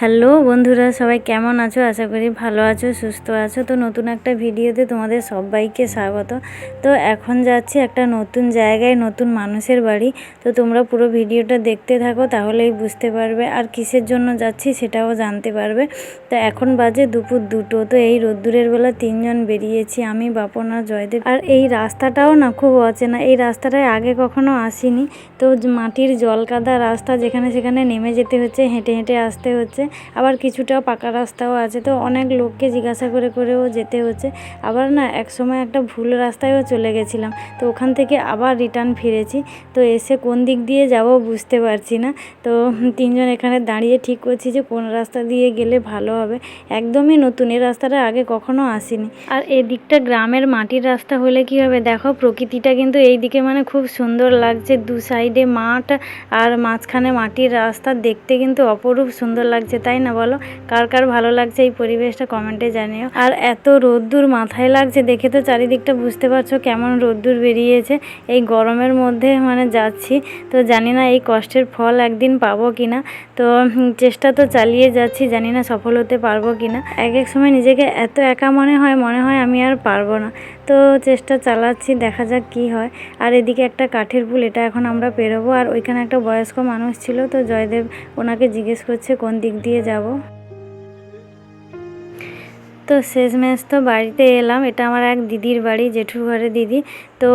Hello বন্ধুরা, সবাই কেমন আছো? আশা করি ভালো আছো, সুস্থ আছো। তো নতুন একটা ভিডিওতে তোমাদের সবাইকে স্বাগত। তো এখন যাচ্ছি একটা নতুন জায়গায়, নতুন মানুষের বাড়ি। তো তোমরা পুরো ভিডিওটা দেখতে থাকো, তাহলেই বুঝতে পারবে আর কিসের জন্য যাচ্ছি সেটাও জানতে পারবে। তো এখন বাজে দুপুর দুটো, তো এই রোদ্দুরের বেলা তিনজন বেরিয়েছি আমি, বাপন আর জয়দেব। আর এই রাস্তাটাও না খুব অচেনা, এই রাস্তাটায় আগে কখনো আসিনি। তো মাটির জলকাদা রাস্তা যেখানে সেখানে নেমে যেতে হচ্ছে, হেঁটে হেঁটে আসতে হচ্ছে। আবার কিছুটা পাকা রাস্তাও আছে। তো অনেক লোককে জিজ্ঞাসা করে করেও যেতে হচ্ছে। আবার না এক সময় একটা ভুল রাস্তায়ও চলে গেছিলাম। তো ওখান থেকে আবার রিটার্ন ফিরেছি। তো এসে কোন দিক দিয়ে যাব বুঝতে পারছি না। তো তিনজন এখানে দাঁড়িয়ে ঠিক করছি যে কোন রাস্তা দিয়ে গেলে ভালো হবে। একদমই নতুন এই রাস্তাটা আগে কখনো আসিনি। আর এদিকটা গ্রামের মাটির রাস্তা হলে কি হবে? দেখো প্রকৃতিটা কিন্তু এই দিকে মানে খুব সুন্দর লাগছে। দু সাইডে মাঠ আর মাঝখানে মাটির রাস্তা দেখতে কিন্তু অপরূপ সুন্দর লাগছে। তাই না বলো? কার কার ভালো লাগছে এই পরিবেশটা কমেন্টে জানিও। আর এত রোদ্দুর মাথায় লাগছে, দেখে তো চারিদিকটা বুঝতে পারছ কেমন রোদ্দুর বেরিয়েছে। এই গরমের মধ্যে মানে যাচ্ছি, তো জানি না এই কষ্টের ফল একদিন পাবো কি না তো চেষ্টা তো চালিয়ে যাচ্ছি, জানি না সফল হতে পারব কি না এক এক সময় নিজেকে এত একা মনে হয় মনে হয় আমি আর পারব না। তো চেষ্টা চালাচ্ছি, দেখা যাক কি হয়। আর এদিকে একটা কাঠের পুল, এটা এখন আমরা পেরোবো। আর ওইখানে একটা বয়স্ক মানুষ ছিল, তো জয়দেব ওনাকে জিজ্ঞেস করছে কোন দিক দিয়ে যাব। তো শেষমেশ তো বাড়িতে এলাম। এটা আমার এক দিদির বাড়ি, জেঠুর ঘরে দিদি। তো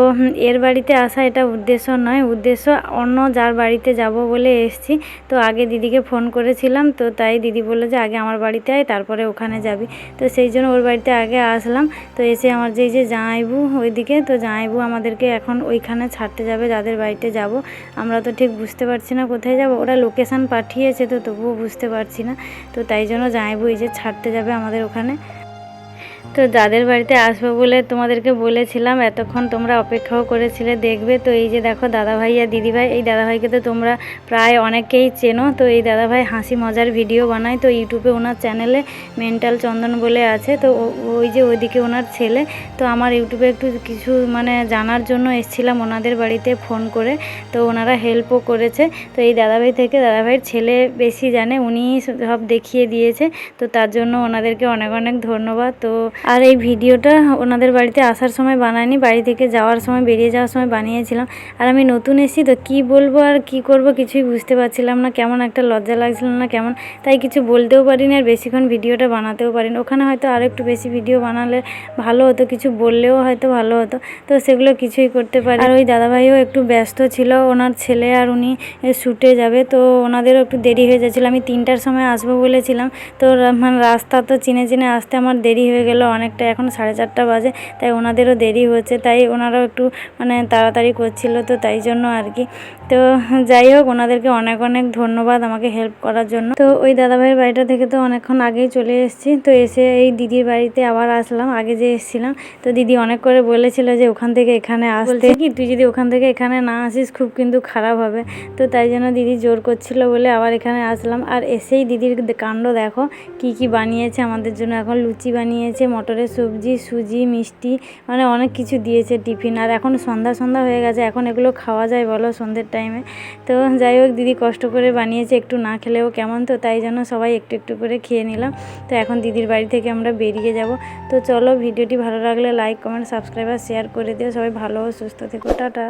এর বাড়িতে আসা এটা উদ্দেশ্য নয়। উদ্দেশ্য অন্য যার বাড়িতে যাব বলে এসছি। তো আগে দিদিকে ফোন করেছিলাম। তো তাই দিদি বলল যে, আগে আমার বাড়িতে আয়, তারপরে ওখানে যাবি। তো সেই জন্য ওর বাড়িতে আগে আসলাম। তো এসে আমার যেই যে জামাইবু ওইদিকে, তো জামাইবু আমাদেরকে এখন ওইখানে ছাড়তে যাবে, যাদের বাড়িতে যাব। আমরা তো ঠিক বুঝতে পারছি না কোথায় যাব। ওরা লোকেশান পাঠিয়েছে, তো তবুও বুঝতে পারছি না। তো তাই জন্য জামাইবু এই যে ছাড়তে যাবে আমাদের ওখানে। তো যাদের বাড়িতে আসব বলে তোমাদেরকে বলেছিলাম, এতক্ষণ তোমরা অপেক্ষাও করেছিলে, দেখবে তো এই যে দেখো দাদাভাই আর দিদিভাই, এই দাদাভাইকে তো তোমরা প্রায় অনেকেই চেনো, তো এই দাদাভাই হাসি মজার ভিডিও বানায়, তো ইউটিউবে ওনার চ্যানেলে মেন্টাল চন্দন বলে আছে, তো ওই যে ওইদিকে ওনার ছেলে, তো আমার ইউটিউবে একটু কিছু মানে জানার জন্য এসেছিলাম ওনাদের বাড়িতে ফোন করে, তো ওনারা হেল্পও করেছে, তো এই দাদাভাই থেকে দাদাভাইয়ের ছেলে বেশি জানে উনি সব দেখিয়ে দিয়েছে, তো তার জন্য ওনাদেরকে অনেক অনেক ধন্যবাদ, তো আর এই ভিডিওটা ওনাদের বাড়িতে আসার সময় বানাইনি, বাড়ি থেকে যাওয়ার সময়, বেরিয়ে যাওয়ার সময় বানিয়েছিলাম। আর আমি নতুন এসেছি তো কী বলব আর কি করব কিছুই বুঝতে পারছিলাম না, কেমন একটা লজ্জা লাগছিল না কেমন, তাই কিছু বলতেও পারিনি আর বেশিক্ষণ ভিডিওটা বানাতেও পারিনি। ওখানে হয়তো আর একটু বেশি ভিডিও বানালে ভালো হতো, কিছু বললেও হয়তো ভালো হতো, তো সেগুলো কিছুই করতে পারি। আর ওই দাদাভাইও একটু ব্যস্ত ছিল, ওনার ছেলে আর উনি শুটে যাবে, তো ওনাদেরও একটু দেরি হয়ে যাচ্ছিল। আমি তিনটার সময় আসব বলেছিলাম, তো মানে রাস্তা তো চিনে চিনে আসতে আমার দেরি হয়ে গেল অনেকটা, এখন সাড়ে চারটা বাজে, তাই ওনাদেরও দেরি হচ্ছে, তাই ওনারাও একটু মানে তাড়াতাড়ি করছিল তো তাই জন্য আর কি। তো যাই হোক, ওনাদেরকে অনেক অনেক ধন্যবাদ আমাকে হেল্প করার জন্য। তো ওই দাদাভাইয়ের বাড়িটা থেকে তো অনেকক্ষণ আগেই চলে এসেছি, তো এসে এই দিদির বাড়িতে আবার আসলাম, আগে যে এসেছিলাম। তো দিদি অনেক করে বলেছিল যে ওখান থেকে এখানে আসতে। কি, তুই যদি ওখান থেকে এখানে না আসিস, খুব কিন্তু খারাপ হবে। তো তাই জন্য দিদি জোর করছিল বলে আবার এখানে আসলাম। আর এসেই দিদির কাণ্ড দেখো, কি কি বানিয়েছে, আমাদের জন্য এখন লুচি বানিয়েছে মটরের সবজি, সুজি, মিষ্টি মানে অনেক কিছু দিয়েছে টিফিন। আর এখন সন্ধ্যা সন্ধ্যা হয়ে গেছে, এখন এগুলো খাওয়া যায় বলো সন্ধ্যের টাইমে তো যাই হোক, দিদি কষ্ট করে বানিয়েছে, একটু না খেলেও কেমন তো, তাই জন্য সবাই একটু একটু করে খেয়ে নিলাম। তো এখন দিদির বাড়ি থেকে আমরা বেরিয়ে যাব। তো চলো, ভিডিওটি ভালো লাগলে লাইক কমেন্ট সাবস্ক্রাইব আর শেয়ার করে দিও। সবাই ভালো ও সুস্থ থেকো, টাটা।